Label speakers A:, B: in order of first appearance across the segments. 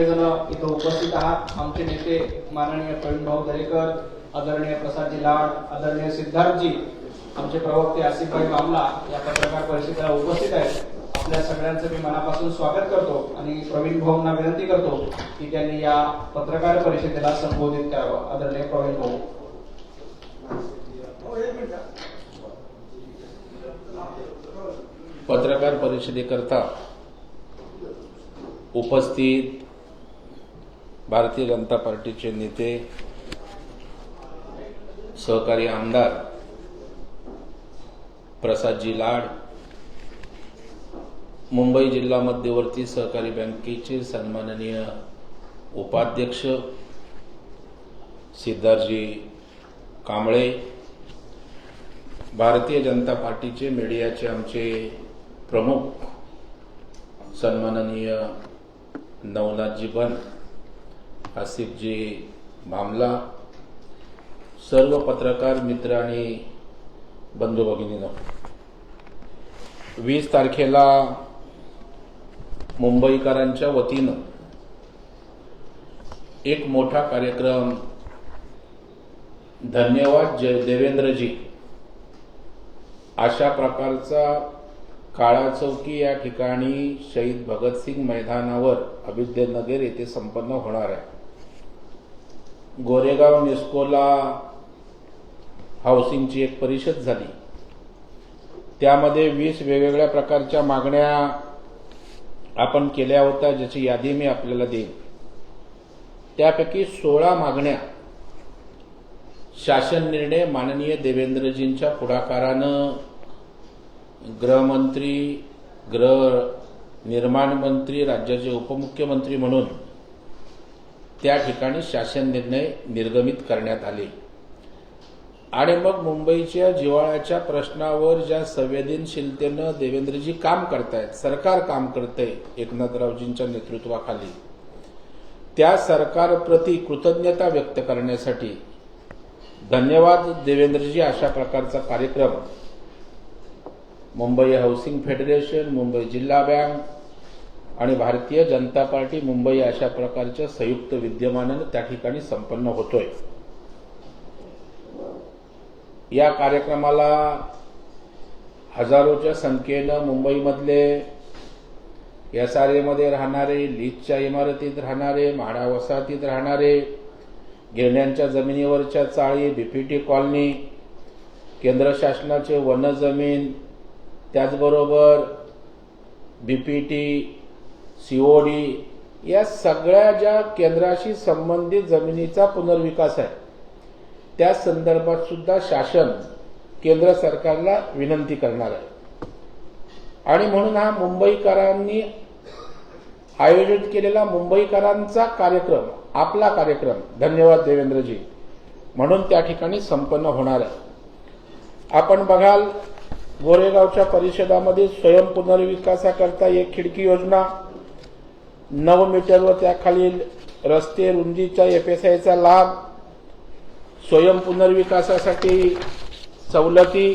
A: इथं उपस्थित आहात. आमचे नेते माननीय प्रवीण दरेकर आदरणीय प्रसादजी लाड आदरणीय सिद्धार्थजी आमचे प्रवक्ते आसिफभाई मामला या पत्रकार परिषदेला उपस्थित आहेत. आपल्या सगळ्यांचं मी मनापासून स्वागत करतो आणि प्रवीण भाऊंना विनंती करतो की त्यांनी या पत्रकार परिषदेला संबोधित करावं. आदरणीय प्रवीण भाऊ.
B: पत्रकार परिषदेकरता उपस्थित भारतीय जनता पार्टीचे नेते सहकारी आमदार प्रसादजी लाड मुंबई जिल्हा मध्यवर्ती सहकारी बँकेचे सन्माननीय उपाध्यक्ष सिद्धार्थजी कांबळे भारतीय जनता पार्टीचे मीडियाचे आमचे प्रमुख सन्माननीय नवनाथजी बन आसिफजी मामला सर्व पत्रकार मित्र आणि बंधू भगिनीनं. वीस तारखेला मुंबईकरांच्या वतीनं एक मोठा कार्यक्रम धन्यवाद जय देवेंद्रजी अशा प्रकारचा काळा चौकी या ठिकाणी शहीद भगतसिंग मैदानावर अभिद्यनगर येथे संपन्न होणार आहे. गोरेगाव निस्कोला हाऊसिंगची एक परिषद झाली. त्यामध्ये वीस वेगवेगळ्या प्रकारच्या मागण्या आपण केल्या होत्या ज्याची यादी मी आपल्याला देईन. त्यापैकी सोळा मागण्या शासन निर्णय माननीय देवेंद्रजींच्या पुढाकारानं गृहमंत्री गृह निर्माण मंत्री राज्याचे उपमुख्यमंत्री म्हणून त्या ठिकाणी शासन निर्णय निर्गमित करण्यात आले. आणि मग मुंबईच्या जिवाळ्याच्या प्रश्नावर ज्या संवेदनशीलतेनं देवेंद्रजी काम करतायत सरकार काम करतंय एकनाथरावजींच्या नेतृत्वाखाली त्या सरकारप्रती कृतज्ञता व्यक्त करण्यासाठी धन्यवाद देवेंद्रजी अशा प्रकारचा कार्यक्रम. मुंबई हाऊसिंग फेडरेशन मुंबई जिल्हा बँक आणि भारतीय जनता पार्टी मुंबई अशा प्रकारच्या संयुक्त विद्यमानानं त्या ठिकाणी संपन्न होतोय. या कार्यक्रमाला हजारोच्या संख्येनं मुंबईमधले एस आर एमध्ये राहणारे लीजच्या इमारतीत राहणारे म्हाडा वसाहतीत राहणारे गिरण्यांच्या जमिनीवरच्या चाळी बीपीटी कॉलनी केंद्र शासनाचे वन जमीन त्याचबरोबर बीपीटी सीओडी या सगळ्या ज्या केंद्राशी संबंधित जमिनीचा पुनर्विकास आहे त्या संदर्भात सुद्धा शासन केंद्र सरकारला विनंती करणार आहे. आणि म्हणून हा मुंबईकरांनी आयोजित केलेला मुंबईकरांचा कार्यक्रम आपला कार्यक्रम धन्यवाद देवेंद्रजी म्हणून त्या ठिकाणी संपन्न होणार आहे. आपण बघाल गोरेगावच्या परिषदामध्ये स्वयं पुनर्विकासाकरता एक खिडकी योजना नऊ मीटरवर त्याखालील रस्ते रुंदीचा एफएसआयचा लाभ स्वयं पुनर्विकासासाठी सवलती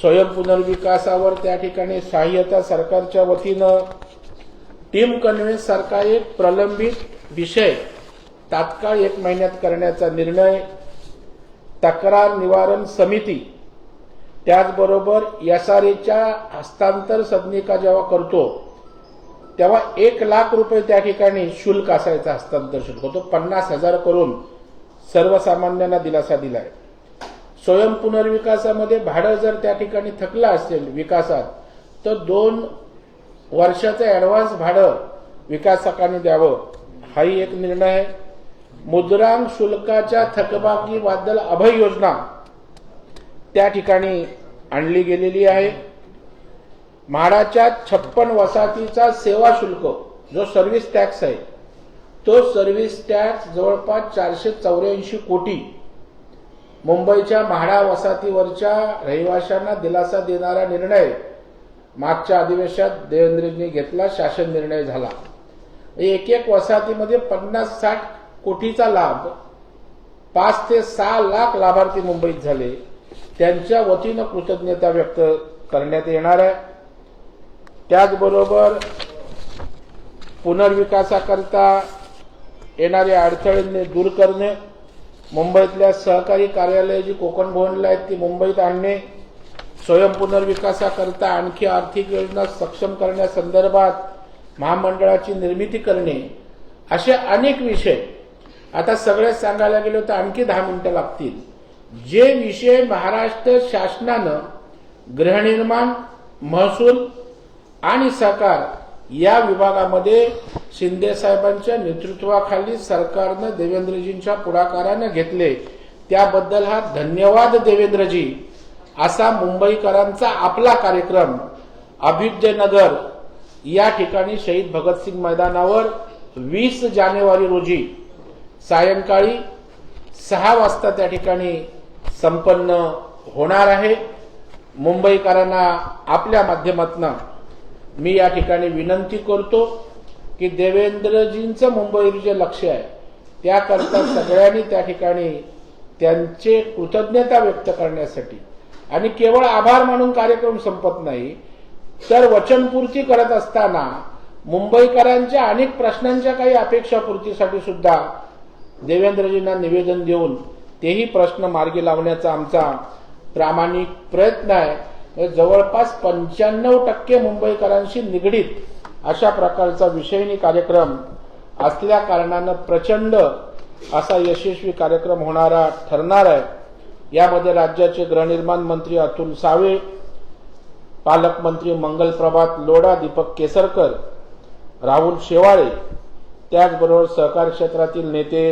B: स्वयं पुनर्विकासावर त्या ठिकाणी सहाय्यता सरकारच्या वतीनं टीम कन्व्हेन्स सारखा एक प्रलंबित विषय तात्काळ एक महिन्यात करण्याचा निर्णय तक्रार निवारण समिती त्याचबरोबर एसआरएच्या हस्तांतर सदनिका जेव्हा करतो तेव्हा एक लाख रुपये त्या ठिकाणी शुल्क असायचा हस्तांतर शुल्क. तो पन्नास हजार करून सर्वसामान्यांना दिलासा दिलाय. स्वयं पुनर्विकासामध्ये भाडं जर त्या ठिकाणी थकलं असेल विकासात तर दोन वर्षाचं ऍडव्हान्स भाडं विकासकांनी द्यावं. हाही एक निर्णय आहे. मुद्रांक शुल्काच्या थकबाकीबद्दल अभय योजना त्या ठिकाणी आणली गेलेली आहे. म्हाडाच्या छप्पन वसाहतीचा सेवा शुल्क जो सर्व्हिस टॅक्स आहे तो सर्व्हिस टॅक्स जवळपास चारशे चौऱ्याऐंशी कोटी मुंबईच्या म्हाडा वसाहतीवरच्या रहिवाशांना दिलासा देणारा निर्णय मागच्या अधिवेशनात देवेंद्रजींनी घेतला शासन निर्णय झाला. म्हणजे एक एक वसाहतीमध्ये पन्नास साठ कोटीचा लाभ पाच ते सहा लाख लाभार्थी मुंबईत झाले. त्यांच्या वतीनं कृतज्ञता व्यक्त करण्यात येणार आहे. त्याचबरोबर पुनर्विकासाकरता येणारे अडथळे दूर करणे मुंबईतल्या सहकारी कार्यालय जी कोकण भवनला आहेत ती मुंबईत आणणे स्वयं पुनर्विकासाकरता आणखी आर्थिक योजना सक्षम करण्यासंदर्भात महामंडळाची निर्मिती करणे असे अनेक विषय. आता सगळे सांगायला गेलो तर आणखी दहा मिनिटं लागतील. जे विषय महाराष्ट्र शासनानं गृहनिर्माण महसूल आणि सहकार या विभागामध्ये शिंदे साहेबांच्या नेतृत्वाखाली सरकारनं देवेंद्रजींच्या पुढाकारानं घेतले. त्याबद्दल हा धन्यवाद देवेंद्रजी. असा मुंबईकरांचा आपला कार्यक्रम अभ्युदयनगर या ठिकाणी शहीद भगतसिंग मैदानावर वीस जानेवारी रोजी सायंकाळी सहा वाजता त्या ठिकाणी संपन्न होणार आहे. मुंबईकरांना आपल्या माध्यमातून मी या ठिकाणी विनंती करतो की देवेंद्रजींचं मुंबईवर जे लक्ष आहे त्याकरता सगळ्यांनी त्या ठिकाणी त्यांचे कृतज्ञता व्यक्त करण्यासाठी आणि केवळ आभार मानून कार्यक्रम संपत नाही तर वचनपूर्ती करत असताना मुंबईकरांच्या अनेक प्रश्नांच्या काही अपेक्षापूर्तीसाठी सुद्धा देवेंद्रजींना निवेदन देऊन तेही प्रश्न मार्गी लावण्याचा आमचा प्रामाणिक प्रयत्न आहे. जवळपास पंच्याण्णव टक्के मुंबईकरांशी निगडीत अशा प्रकारचा विषयनी कार्यक्रम असल्या कारणानं प्रचंड असा यशस्वी कार्यक्रम होणारा ठरणार आहे. यामध्ये राज्याचे गृहनिर्माण मंत्री अतुल सावे पालकमंत्री मंगल प्रभात लोढा दीपक केसरकर राहुल शेवाळे त्याचबरोबर सहकार क्षेत्रातील नेते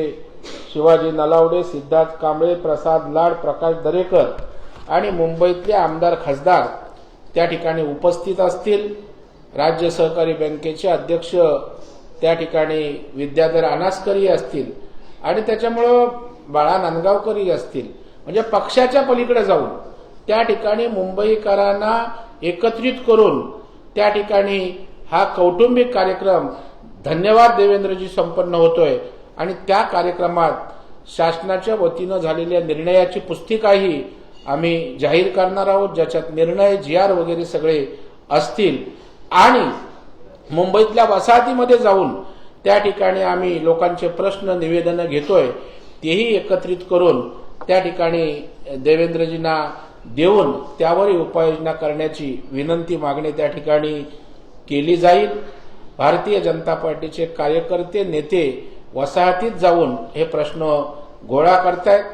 B: शिवाजी नलावडे सिद्धार्थ कांबळे प्रसाद लाड प्रकाश दरेकर आणि मुंबईतले आमदार खासदार त्या ठिकाणी उपस्थित असतील. राज्य सहकारी बँकेचे अध्यक्ष त्या ठिकाणी विद्याधर अनासकरी असतील आणि त्याच्यामुळं बाळा नांदगावकरही असतील. म्हणजे पक्षाच्या पलीकडे जाऊन त्या ठिकाणी मुंबईकरांना एकत्रित करून त्या ठिकाणी हा कौटुंबिक कार्यक्रम धन्यवाद देवेंद्रजी संपन्न होतोय आणि त्या कार्यक्रमात शासनाच्या वतीनं झालेल्या निर्णयाची पुस्तिकाही आम्ही जाहीर करणार आहोत ज्याच्यात निर्णय जी आर वगैरे सगळे असतील. आणि मुंबईतल्या वसाहतीमध्ये जाऊन त्या ठिकाणी आम्ही लोकांचे प्रश्न निवेदनं घेतोय तेही एकत्रित करून त्या ठिकाणी देवेंद्रजींना देऊन त्यावरही उपाययोजना करण्याची विनंती मागणी त्या ठिकाणी केली जाईल. भारतीय जनता पार्टीचे कार्यकर्ते नेते वसाहतीत जाऊन हे प्रश्न गोळा करतायत.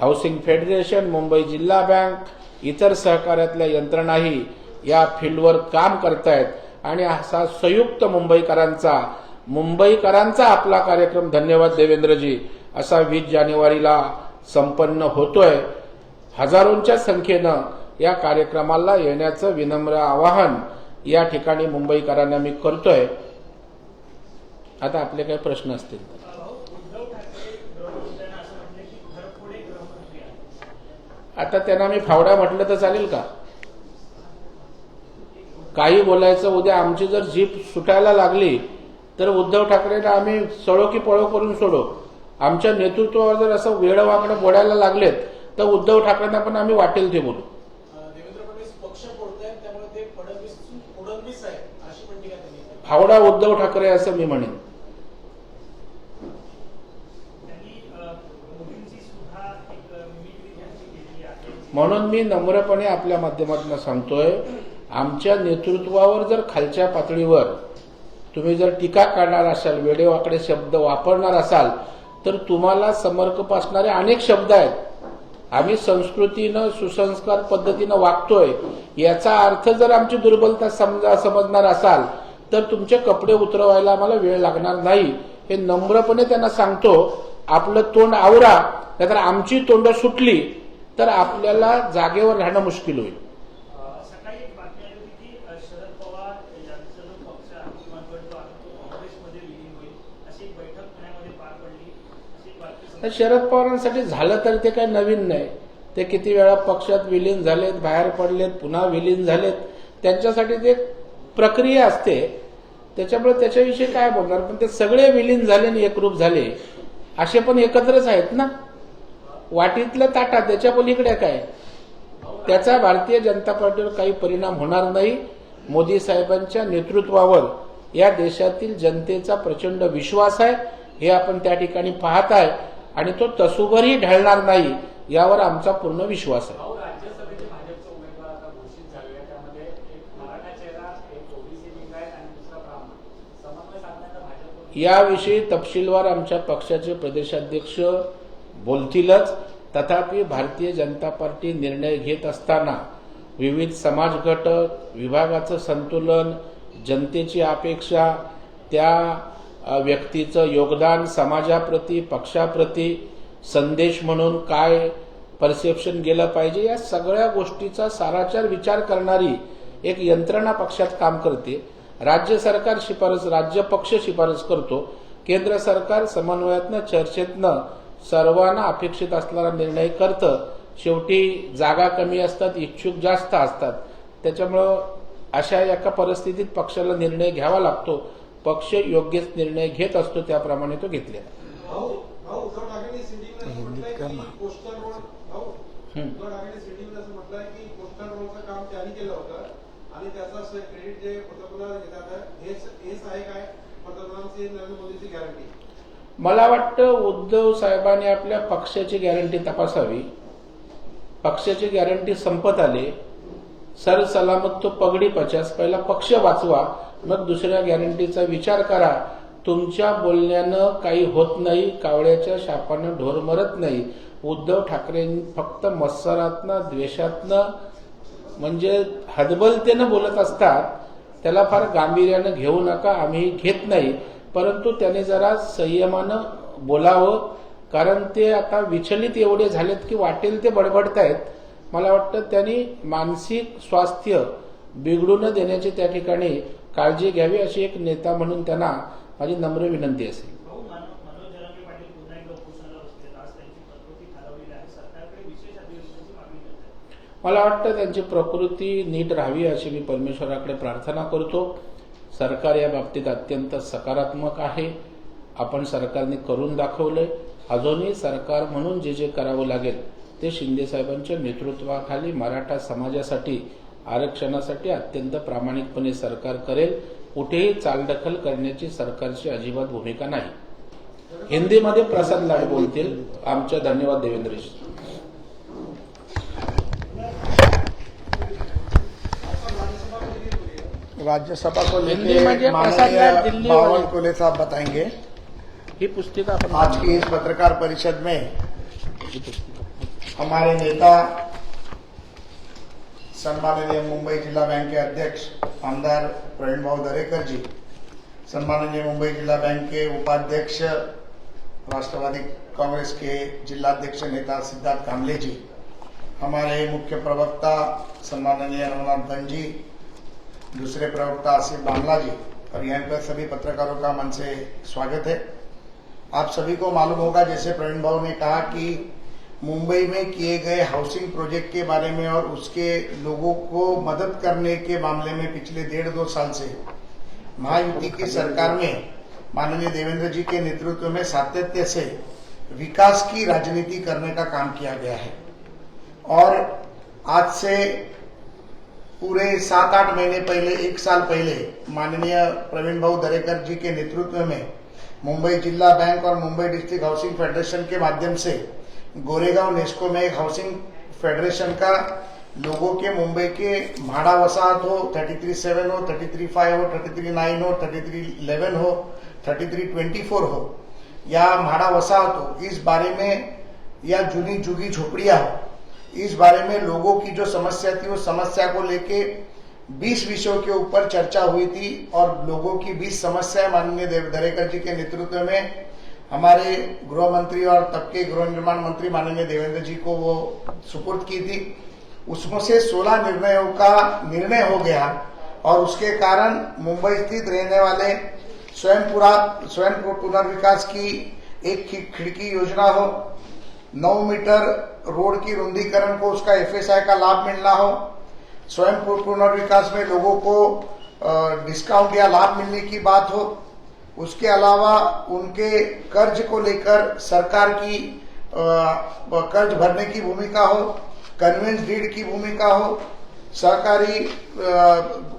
B: हाऊसिंग फेडरेशन मुंबई जिल्हा बँक इतर सहकार्यातल्या यंत्रणाही या फील्डवर काम करतायत. आणि असा संयुक्त मुंबईकरांचा मुंबईकरांचा आपला कार्यक्रम धन्यवाद देवेंद्रजी असा वीस जानेवारीला संपन्न होतोय. हजारोंच्या संख्येनं या कार्यक्रमाला येण्याचं विनम्र आवाहन या ठिकाणी मुंबईकरांना मी करतोय. आता आपले काही प्रश्न असतील
C: उद्धव ठाकरे गृहमंत्र्यांना असं म्हटलं की घरफोडे गृहमंत्री आहेत
B: आता त्यांना मी फावडा म्हटलं तर चालेल का? काही बोलायचं उद्या आमची जर जीप सुटायला लागली तर उद्धव ठाकरेंना आम्ही सळो की पळो करून सोडो. आमच्या नेतृत्वावर जर असं वेळ वाकडं बोलायला लागलेत तर उद्धव ठाकरेंना पण आम्ही वाटेल ते बोलू. फावडा उद्धव ठाकरे असं मी म्हणेन
C: त्यांनी अ, मोदींची सुद्धा एक मिमिक्री त्यांची केलेली आहे
B: म्हणून मी नम्रपणे आपल्या माध्यमातून सांगतोय आमच्या नेतृत्वावर जर खालच्या पातळीवर तुम्ही जर टीका करणार असाल वेडेवाकडे शब्द वापरणार असाल तर तुम्हाला समर्पक असणारे अनेक शब्द आहेत. आम्ही संस्कृतीनं सुसंस्कार पद्धतीनं वागतोय. याचा अर्थ जर आमची दुर्बलता समजा समजणार असाल तर तुमचे कपडे उतरवायला आम्हाला वेळ लागणार नाही. हे नम्रपणे त्यांना सांगतो. आपलं तोंड आवरा नाहीतर आमची तोंड सुटली तर आपल्याला जागेवर राहणं मुश्किल होईल. तर शरद पवारांसाठी झालं तर ते काही नवीन नाही. ते किती वेळा पक्षात विलीन झालेत बाहेर पडलेत पुन्हा विलीन झालेत. त्यांच्यासाठी ते प्रक्रिया असते. त्याच्यामुळे त्याच्याविषयी काय बोलणार? पण ते सगळे विलीन झाले आणि एकरूप झाले. असे पण एकत्रच आहेत ना? वाटीतलं ताटा त्याच्या पलीकडे काय? त्याचा भारतीय जनता पार्टीवर काही परिणाम होणार नाही. मोदी साहेबांच्या नेतृत्वावर या देशातील जनतेचा प्रचंड विश्वास आहे. हे आपण त्या ठिकाणी पाहत आहे. आणि तो तसूभरही ढळणार नाही यावर आमचा पूर्ण विश्वास आहे. याविषयी तपशीलवार आमच्या पक्षाचे प्रदेशाध्यक्ष बोलतीलच. तथापि भारतीय जनता पार्टी निर्णय घेत असताना विविध समाज घटक विभागाचं संतुलन जनतेची अपेक्षा त्या व्यक्तीचं योगदान समाजाप्रती पक्षाप्रती संदेश म्हणून काय परसेप्शन गेलं पाहिजे या सगळ्या गोष्टीचा साराचार विचार करणारी एक यंत्रणा पक्षात काम करते. राज्य सरकार शिफारस राज्य पक्ष शिफारस करतो. केंद्र सरकार समन्वयातनं चर्चेतनं सर्वांना अपेक्षित असणारा निर्णय करतं. शेवटी जागा कमी असतात इच्छुक जास्त असतात. त्याच्यामुळं अशा एका परिस्थितीत पक्षाला निर्णय घ्यावा लागतो. पक्ष योग्यच निर्णय घेत असतो त्याप्रमाणे तो घेतलेला
D: आणि
B: मला वाटतं उद्धव साहेबांनी आपल्या पक्षाची गॅरंटी तपासावी. पक्षाची गॅरंटी संपत आली. सर सलामत तो पगडी पचास. पहिला पक्ष वाचवा मग दुसऱ्या गॅरंटीचा विचार करा. तुमच्या बोलण्यानं काही होत नाही कावळ्याच्या शापानं ढोर मरत नाही. उद्धव ठाकरे फक्त मत्सरातनं द्वेषातनं म्हणजे हदबलतेनं बोलत असतात. त्याला फार गांभीर्यानं घेऊ नका आम्ही घेत नाही. परंतु त्याने जरा संयमानं बोलावं कारण ते आता विचलित एवढे झालेत की वाटेल ते बडबडतायत. मला वाटतं त्यांनी मानसिक स्वास्थ्य बिघडू न देण्याची त्या ठिकाणी काळजी घ्यावी अशी एक नेता म्हणून त्यांना माझी नम्र विनंती असेल मला वाटतं त्यांची प्रकृती नीट राहावी अशी मी परमेश्वराकडे प्रार्थना करतो. सरकार या बाबतीत अत्यंत सकारात्मक आहे. आपण सरकारने करून दाखवलंय. अजूनही सरकार म्हणून जे जे करावं लागेल ते शिंदेसाहेबांच्या नेतृत्वाखाली मराठा समाजासाठी आरक्षणासाठी अत्यंत प्रामाणिकपणे सरकार करेल. कुठेही चालढकल करण्याची सरकारची अजिबात भूमिका नाही. हिंदीमध्ये प्रसाद लाड बोलतील. आमच्या धन्यवाद देवेंद्रजी.
E: राज्यसभा को लेकर
B: वाले-
E: कोले साहब बताएँगे।
B: ही पुस्तिका
E: आज की इस पत्रकार परिषद में हमारे नेता सम्माननीय मुंबई जिला बैंक के अध्यक्ष आमदार प्रवीण भाऊ दरेकर जी सम्माननीय मुंबई जिला बैंक के उपाध्यक्ष राष्ट्रवादी कांग्रेस के जिलाध्यक्ष नेता सिद्धार्थ कामले जी हमारे मुख्य प्रवक्ता सम्माननीय रघुनाथ धन जी दूसरे प्रवक्ता आसिफ बांगला जी, और यहाँ पर सभी पत्रकारों का मन से स्वागत है। आप सभी को मालूम होगा, जैसे प्रवीण भाव ने कहा कि मुंबई में किए गए हाउसिंग प्रोजेक्ट के बारे में और उसके लोगों को मदद करने के मामले में पिछले डेढ़ दो साल से महायुति की सरकार में माननीय देवेंद्र जी के नेतृत्व में सातत्य से विकास की राजनीति करने का काम किया गया है। और आज से पूरे सात आठ महीने पहले एक साल पहले माननीय प्रवीण भाऊ दरेकर जी के नेतृत्व में मुंबई जिला बैंक और मुंबई डिस्ट्रिक्ट हाउसिंग फेडरेशन के माध्यम से गोरेगांव नेस्को में एक हाउसिंग फेडरेशन का लोगों के मुंबई के भाड़ा वसाहत हो थर्टी थ्री सेवन हो थर्टी थ्री फाइव हो थर्टी थ्री नाइन हो थर्टी थ्री इलेवन हो थर्टी थ्री ट्वेंटी फोर हो या भाड़ा वसाहत हो इस बारे में या जुनी जुगी झोपड़िया हो इस बारे में लोगों की जो समस्या थी, उस समस्या को लेके 20 विषयों के ऊपर चर्चा हुई थी और लोगों की 20 समस्याएँ माननीय देव दरेकर जी के नेतृत्व में हमारे गृह मंत्री और तब के गृह निर्माण मंत्री माननीय देवेंद्र जी को वो सुपुर्द की थी। उसमें से 16 निर्णयों का निर्णय हो गया और उसके कारण मुंबई स्थित रहने वाले स्वयं पूरा स्वयं पुनर्विकास की एक खिड़की योजना हो नौ मीटर रोड की रुंदीकरण को, उसका एफएसआई का लाभ मिलना हो, स्वयं पुनर्विकास में लोगों को डिस्काउंट या लाभ मिलने की बात हो, उसके अलावा उनके कर्ज को लेकर सरकार की कर्ज भरने की भूमिका हो कन्वेंस डीड की भूमिका हो, सहकारी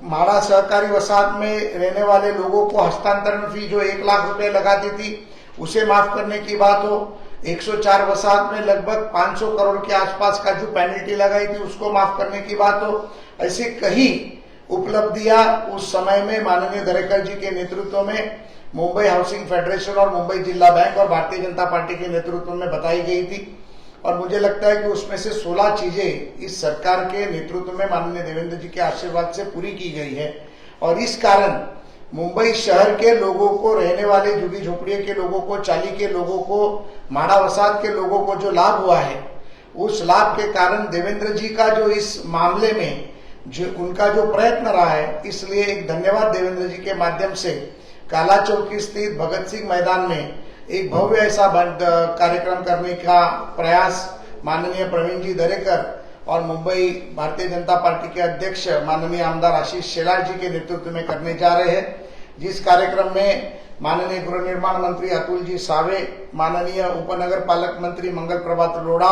E: माड़ा सहकारी वसाहत में रहने वाले लोगों को हस्तांतरण फ़ी जो एक लाख रुपए लगाती थी, उसे माफ़ करने की बात हो 104 वसाहत में लगभग 500 करोड़ के आसपास का जो पेनल्टी लगाई थी, उसको माफ़ करने की बात हो। ऐसे कई उपलब्धियाँ उस समय में माननीय दरेकर जी के नेतृत्व में मुंबई हाउसिंग फेडरेशन और मुंबई जिला बैंक और भारतीय जनता पार्टी के नेतृत्व में बताई गई थी। और मुझे लगता है कि उसमें से 16 चीज़ें इस सरकार के नेतृत्व में माननीय देवेंद्र जी के आशीर्वाद से पूरी की गई है। और इस कारण मुंबई शहर के लोगों को, रहने वाले झुगी झोपड़ियों के लोगों को, चाली के लोगों को, माड़ा वसात के लोगों को जो लाभ हुआ है, उस लाभ के कारण देवेंद्र जी का जो इस मामले में जो उनका जो प्रयत्न रहा है, इसलिए एक धन्यवाद देवेंद्र जी के माध्यम से काला चौकी स्थित भगत सिंह मैदान में एक भव्य ऐसा कार्यक्रम करने का प्रयास माननीय प्रवीण जी दरेकर और मुंबई भारतीय जनता पार्टी के अध्यक्ष माननीय आमदार आशीष शेलार जी के नेतृत्व में करने जा रहे हैं। जिस कार्यक्रम में माननीय गृह निर्माण मंत्री अतुल जी सावे, माननीय उपनगर पालक मंत्री मंगल प्रभात लोढ़ा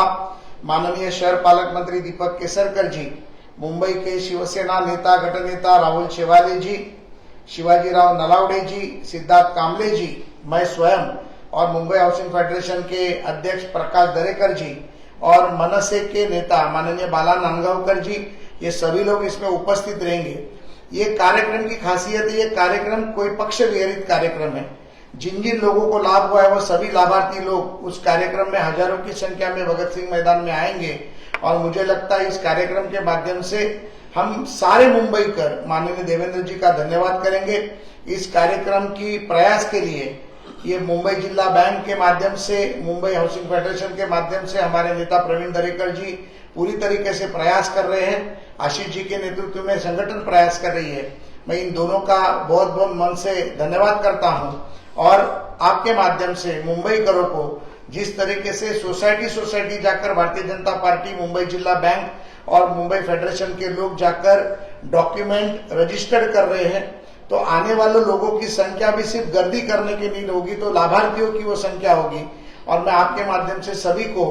E: माननीय शहर पालक मंत्री दीपक केसरकर जी, मुंबई के शिवसेना नेता गट नेता राहुल शेवाले जी शिवाजी शिवाजीराव नलावड़े जी, सिद्धार्थ कामले जी, मैं स्वयं और मुंबई हाउसिंग फेडरेशन के अध्यक्ष प्रकाश दरेकर जी और मनसे के नेता, माननीय बाला नांदगांवकर जी, ये सभी लोग इसमें उपस्थित रहेंगे। ये कार्यक्रम की खासियत है, ये कार्यक्रम कोई पक्ष विहरित कार्यक्रम है। जिन जिन लोगों को लाभ हुआ है, वो सभी लाभार्थी लोग उस कार्यक्रम में हज़ारों की संख्या में भगत सिंह मैदान में आएँगे। और मुझे लगता है इस कार्यक्रम के माध्यम से हम सारे मुंबई कर माननीय देवेंद्र जी का धन्यवाद करेंगे। इस कार्यक्रम की प्रयास के लिए ये मुंबई जिला बैंक के माध्यम से, मुंबई हाउसिंग फेडरेशन के माध्यम से हमारे नेता प्रवीण दरेकर जी पूरी तरीके से प्रयास कर रहे हैं। आशीष जी के नेतृत्व में संगठन प्रयास कर रही है। मैं इन दोनों का बहुत बहुत मन से धन्यवाद करता हूँ। और आपके माध्यम से मुंबई करों को जिस तरीके से सोसाइटी सोसाइटी जाकर भारतीय जनता पार्टी, मुंबई जिला बैंक और मुंबई फेडरेशन के लोग जाकर डॉक्यूमेंट रजिस्टर्ड कर रहे हैं तो आने वाले लोगों की संख्या भी सिर्फ़ गर्दी करने के लिए होगी तो लाभार्थियों की वो संख्या होगी। और मैं आपके माध्यम से सभी को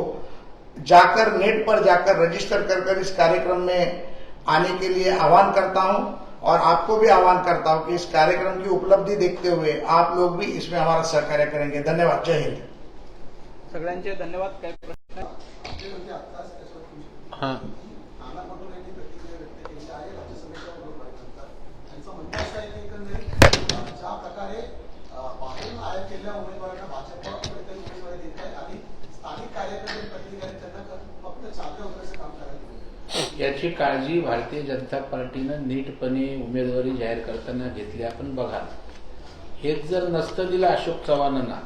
E: जाकर नेट पर जाकर रजिस्टर कर कर इस कार्यक्रम में आने के लिए आह्वान करता हूँ और आपको भी आह्वान करता हूँ कि इस कार्यक्रम की उपलब्धि देखते हुए आप लोग भी इसमें हमारा सहकार्य करेंगे। धन्यवाद। जय हिंद।
A: सगळ्यांचे धन्यवाद। काय प्रश्न?
B: हाँ.
D: केलेल्या उमेदवारांना भाजप कुठेतरी उमेदवारी देत आहे आणि स्थानिक कार्यकर्ते प्रतिनिधी त्यांना फक्त चादर उतरायचं काम करायला
B: याची काळजी भारतीय जनता पार्टीनं नीटपणे उमेदवारी जाहीर करताना घेतली. आपण बघा. हेच जर नसतं दिलं अशोक चव्हाणांना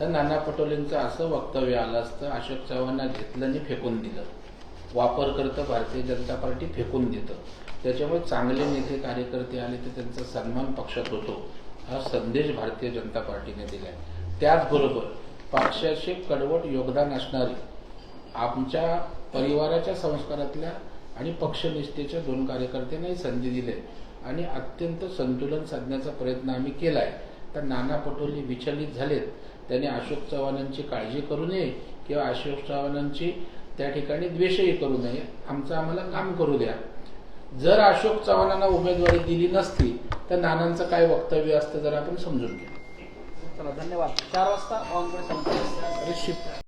B: तर नाना पटोलेंचं असं वक्तव्य आलं असतं अशोक चव्हाणांना घेतलं आणि फेकून दिलं. वापर करतं भारतीय जनता पार्टी फेकून देतं. त्याच्यामुळे चांगले नेते कार्यकर्ते आले तर त्यांचा सन्मान पक्षात होतो. हा संदेश भारतीय जनता पार्टीने दिलाय. त्याचबरोबर पक्षाचे कडवट योगदान असणारी आमच्या परिवाराच्या संस्कारातल्या आणि पक्षनिष्ठेच्या दोन कार्यकर्त्यांनाही संधी दिली आणि अत्यंत संतुलन साधण्याचा प्रयत्न आम्ही केला आहे तर नाना पटोले विचलित झालेत. त्यांनी अशोक चव्हाणांची काळजी करू नये किंवा अशोक चव्हाणांची त्या ठिकाणी द्वेषही करू नये. आमचं आम्हाला काम करू द्या. जर अशोक चव्हाणांना उमेदवारी दिली नसती तर नानांचं काय वक्तव्य असतं जर आपण समजून घ्या.
A: चला धन्यवाद. चार वाजता